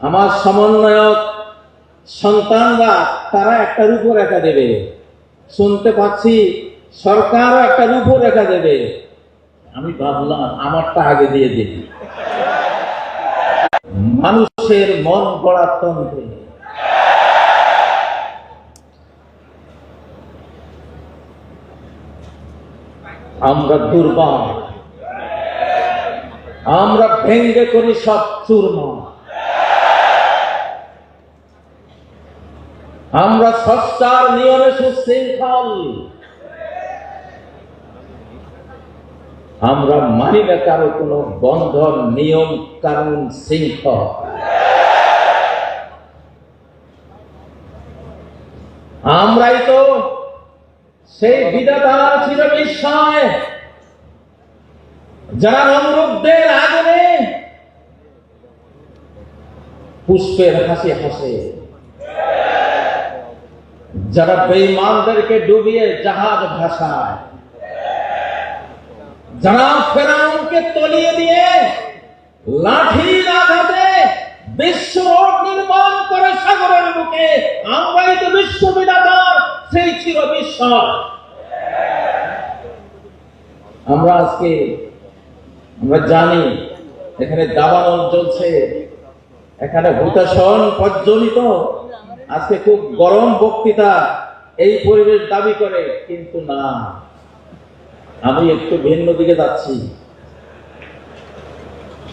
আমার সমন্বয়ক সন্তানরা, তারা একটা রূপরেখা দেবে। শুনতে পাচ্ছি সরকারও একটা রূপরেখা দেবে। আমি ভাবলাম, আমারটা আগে দিয়ে দিই। মানুষের মন গড়ার তন্ত্রে। আমরা দুর্বল। আমরা ভেঙ্গে করি সব চূর্ণ। আমরা সস্তার নিয়মে সুশৃঙ্খল। আমরা মানি না কারও কোনো বন্ধন, নিয়ম, কানুন, শৃঙ্খল। আমরাই তো সেই বিধাতা ছিল বিস্ময় যারা নমরুদদের আগুনে পুষ্পের হাসি হাসে। যারা বেঈমানদেরকে ডুবিয়ে জাহাজ ভাসায়, যারা ফেরাউনকে তলিয়ে দিয়ে লাঠির আঘাতে বিশ্ব নির্মাণ করে সাগরের বুকে আমরাই তো বিশ্ববিদাতার সেই চির বিস্ময়। আমরা আজকে, আমরা জানি এখানে দাবানল চলছে, এখানে ভূতাসন প্রজ্বলিত। আজকে খুব গরম বক্তৃতা এই পরিবেশ দাবি করে, কিন্তু না। আমি একটু ভিন্ন দিকে যাচ্ছি।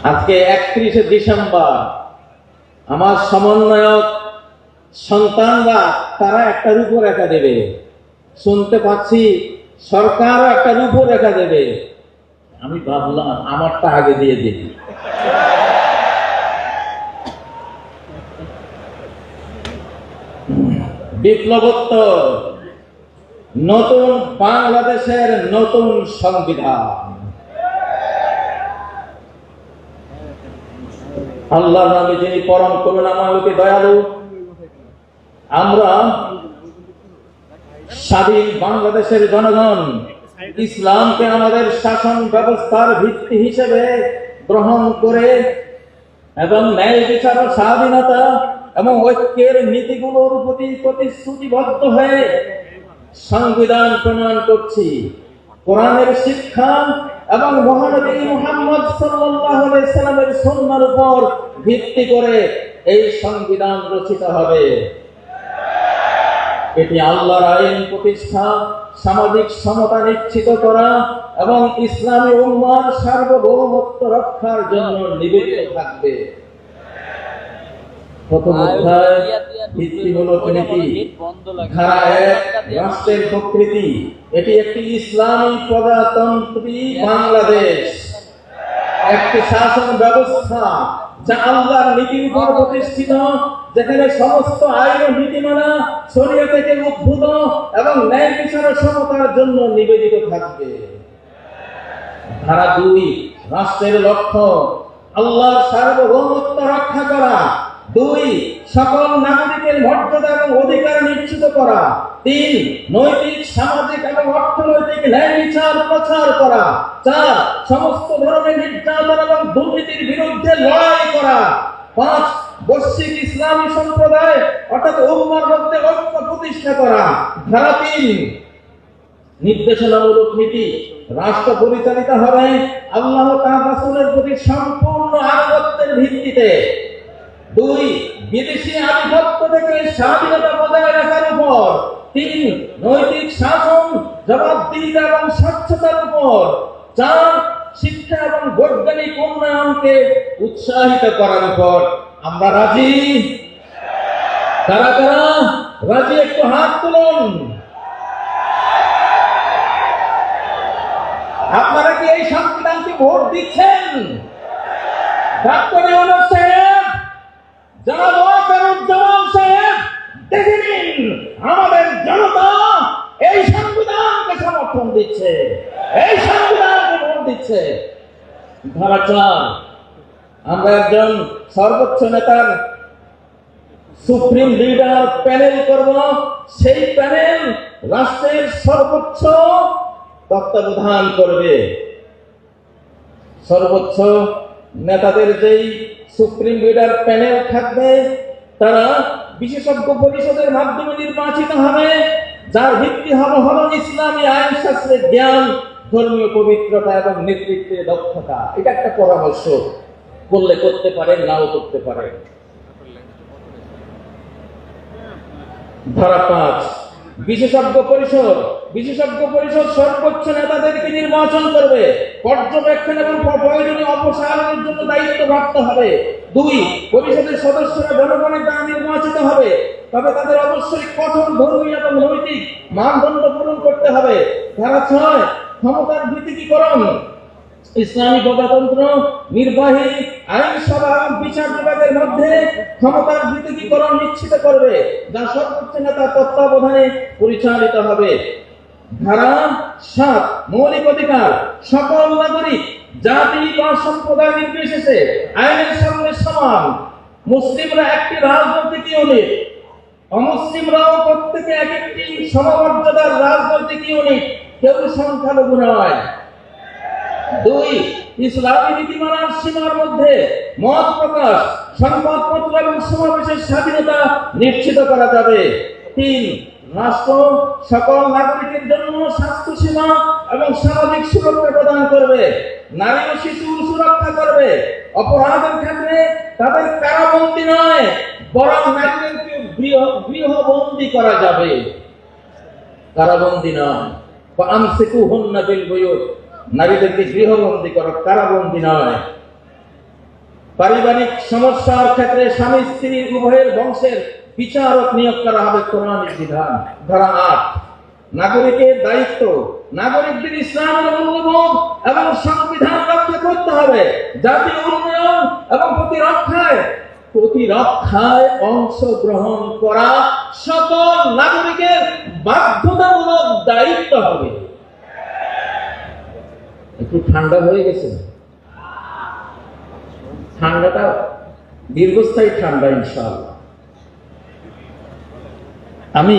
আজকে একত্রিশে ডিসেম্বর, আমার সমন্বয়ক সন্তানরা, তারা একটা রূপরেখা দেবে। শুনতে পাচ্ছি সরকারও একটা রূপরেখা দেবে। আমি ভাবলাম, আমারটা আগে দিয়ে দিই। বিপ্লবোত্তর, নতুন বাংলাদেশের নতুন সংবিধান। আল্লাহ নামে যিনি পরম করুণাময়কে দয়ালু, আমরা স্বাধীন বাংলাদেশের জনগণ, ইসলামকে আমাদের শাসন ব্যবস্থার ভিত্তি হিসেবে গ্রহণ করে এবং ন্যায় বিচার স্বাধীনতা এবং ঐক্যের নীতিগুলোর প্রতি প্রতিশ্রুতিবদ্ধ হয়ে সংবিধান প্রণয়ন করছি। কোরআনের শিক্ষা এবং মহানবী মুহাম্মদ সাল্লামের সুন্নাহর উপর ভিত্তি করে এই সংবিধান রচিত হবে। এটি আল্লাহর আইন প্রতিষ্ঠা, সামাজিক সমতা নিশ্চিত করা এবং ইসলামী উম্মার সার্বভৌমত্ব রক্ষার জন্য নিবেদিত থাকবে। প্রথম অধ্যায় ভিত্তি হলো নীতি ধারা এক রাষ্ট্রের প্রকৃতি। এটি একটি ইসলামী প্রজাতন্ত্রী বাংলাদেশ। একটি শাসন ব্যবস্থা যা আল্লাহর নীতির উপর প্রতিষ্ঠিত যেখানে সমস্ত আইন ও নীতিমালা শরীয় থেকে উদ্ভূত এবং ন্যায় বিচার ও সমতার জন্য নিবেদিত থাকবে। ধারা দুই রাষ্ট্রের লক্ষ্য আল্লাহর সার্বভৌমত্ব রক্ষা করা। দুই, সকল নাগরিকের মর্যাদা এবং অধিকার নিশ্চিত করা। তিন, নৈতিক, সামাজিক এবং অর্থনৈতিক ন্যায় বিচার প্রচার করা। চার, সমস্ত ধরনের নির্যাতন এবং দুর্নীতির বিরুদ্ধে লড়াই করা। পাঁচ, বৈশ্বিক ইসলামী সম্প্রদায়, অর্থাৎ উম্মার মধ্যে ঐক্য প্রতিষ্ঠা করা। ধারা তিন, নির্দেশনামূলক নীতি। রাষ্ট্র পরিচালিত হবে আল্লাহ তার রাসূলের প্রতি সম্পূর্ণ আনুগত্যের ভিত্তিতে দুই, বিদেশি আধিপত্য থেকে স্বাধীনতা বজায় রাখার উপর। তিন, নৈতিক শাসন জবাবদিহিতা এবং স্বচ্ছতার উপর। চার, শিক্ষা এবং বৈজ্ঞানিক উন্নয়নকে উৎসাহিত করার উপর। আমরা রাজি? কারা কারা? রাজি, একটু হাত তুলুন। আপনারা কি এই সংবিধানকে ভোট দিচ্ছেন? ডাক্তার জনাব ওয়াকারুজ্জামান সাহেব, দেখে নিন, আমাদের জনতা এই সংবিধানকে সমর্থন দিচ্ছে। এই সংবিধানকে ভোট দিচ্ছে। ধারা চার আমরা একজন সর্বোচ্চ নেতার সুপ্রিম লিডার প্যানেল করব সেই প্যানেল রাষ্ট্রের সর্বোচ্চ তত্ত্বাবধান করবে। সর্বোচ্চ নেতাদের যেই সুপ্রিম লিডার প্যানেল থাকবে, তারা বিশেষজ্ঞ পরিষদের মাধ্যমে নির্বাচিত হবে, যার ভিত্তি হবে হল ইসলামী আইন শাস্ত্রের জ্ঞান, ধর্মীয় পবিত্রতা এবং নেতৃত্বের দক্ষতা। এটা একটা পরামর্শ। করলে করতে পারেন নাও করতে পারেন ধারা পাঁচ। বিশেষজ্ঞ পরিষদ বিশেষজ্ঞ পরিষদ সর্বোচ্চ নেতাদেরকে নির্বাচন করবে। পর্যবেক্ষণ এবং প্রয়োজনীয় অপসারণের জন্য দায়িত্ব প্রাপ্ত হবে। দুই, পরিষদের সদস্যরা জনগণের দ্বারা নির্বাচিত হবে। তবে তাদের অবশ্যই কঠোর, ধর্মীয় এবং নৈতিক মানদণ্ড পূরণ করতে হবে। ধারা ছয়, ক্ষমতার ভিত্তিকীকরণ। ইসলামী গণতন্ত্র, নির্বাহী আইনসভা, বিচার বিভাগের মধ্যে ক্ষমতার বিদ্যুতীকরণ নিশ্চিত করবে, যা সর্বোচ্চ নেতা তত্ত্বাবধানে পরিচালিত হবে। ধারা সাত, মৌলিক অধিকার, সকল নাগরিক, জাতি বা সম্প্রদায় নির্বিশেষে আইনের সামনে সমান। মুসলিমরা একটি রাজনৈতিক ইউনিট, অমুসলিমরাও প্রত্যেকে এক একটি সমমর্যাদার রাজনৈতিক ইউনিট। কেউ সংখ্যালঘু নয়। দুই, ইসলামী নীতিমালার সীমার মধ্যে মত প্রকাশ, সংবাদপত্র এবং সমাবেশের স্বাধীনতা নিশ্চিত করা যাবে। তিন, রাষ্ট্র সকল নাগরিকের জন্য স্বাস্থ্য সেবা এবং সামাজিক সুরক্ষা প্রদান করবে। নারী ও শিশুর সুরক্ষা করবে। অপরাধের ক্ষেত্রে তাদের কারাবন্দী নয়, বরং নারীদেরকে গৃহ, গৃহবন্দী করা যাবে। কারাবন্দী নয়। বা আমসিকু হন্না বিল বুয়ুত। নারীদেরকে গৃহবন্দী করো কারাবন্দী নয়। পারিবারিক সমস্যার ক্ষেত্রে স্বামী, স্ত্রী উভয়ের বংশের বিচারক নিয়োগ করা হবে কোরআনিক বিধান। ধারা আট, নাগরিকের দায়িত্ব। নাগরিকদের ইসলামের মূল্যবোধ এবং সংবিধান রক্ষা করতে হবে। জাতীয় উন্নয়ন এবং প্রতিরক্ষায় প্রতিরক্ষায় অংশগ্রহণ করা সকল নাগরিকের বাধ্যতামূলক দায়িত্ব হবে। একটু ঠান্ডা হয়ে গেছে। ঠান্ডাটা দীর্ঘস্থায়ী ঠান্ডা ইনশাআল্লাহ। আমি